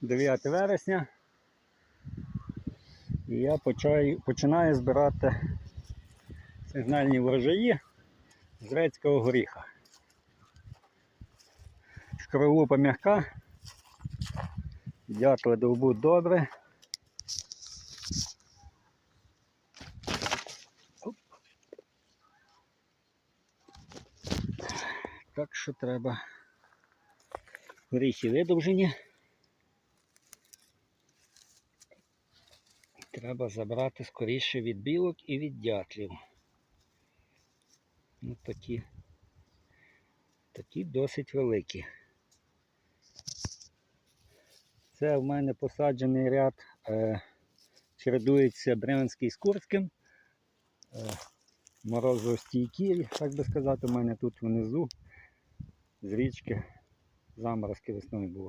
9 вересня. І я почаю, починаю збирати сигнальні врожаї з грецького горіха. Шкарлупа м'яка. Дятли довбуть добре. Так що треба горіхи видовжені. Треба забрати скоріше від білок і від дятлів. Ну, такі, такі досить великі. Це в мене посаджений ряд, е, чередується Брянський з Курським. Е, морозостійкі, так би сказати, у мене тут внизу з річки заморозки весною бувають.